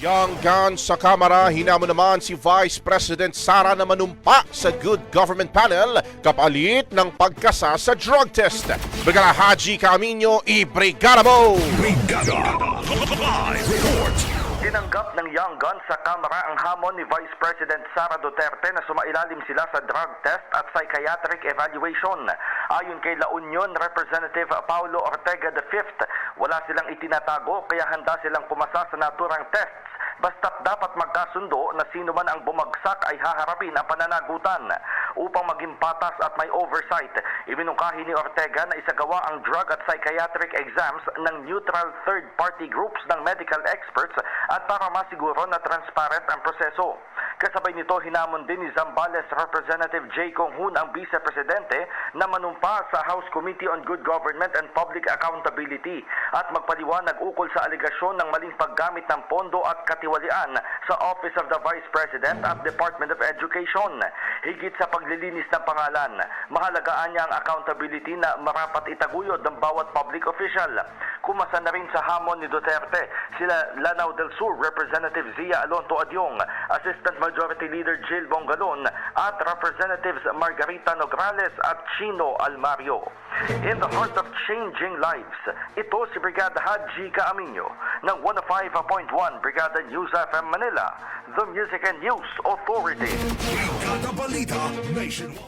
Young Guns sa Kamara, hinamo naman si Vice President Sara na manumpa sa Good Government Panel kapalit ng pagkasa sa drug test. Brigada Haji Camino, i-brigada mo! Brigada Live Report Tinanggap ng Young Guns sa Kamara ang hamon ni Vice President Sara Duterte na sumailalim sila sa drug test at psychiatric evaluation. Ayon kay La Union Representative Paulo Ortega V, wala silang itinatago kaya handa silang pumasa sa naturang tests basta't dapat magkasundo na sino man ang bumagsak ay haharapin ang pananagutan. Upang maging patas at may oversight, iminungkahi ni Ortega na isagawa ang drug at psychiatric exams ng neutral third-party groups ng medical experts at para masiguro na transparent ang proseso. Kasabay nito, hinamon din ni Zambales Representative J. Kong Hoon ang vice-presidente na manumpa sa House Committee on Good Government and Public Accountability at magpaliwanag ukol sa aligasyon ng maling paggamit ng pondo at katiwalian sa Office of the Vice President at Department of Education. Higit sa paglilinis ng pangalan, mahalagaan niya ang accountability na marapat itaguyod ng bawat public official. Kumasa na rin sa hamon ni Duterte sila Lanao del Sur Representative Zia Alonto Adyong, Assistant Majority Leader Jill Bongalon at Representatives Margarita Nograles at Chino Almario. In the heart of changing lives, ito si Brigada Haji Kaaminyo ng 105.1 Brigada News FM Manila, the Music and News Authority.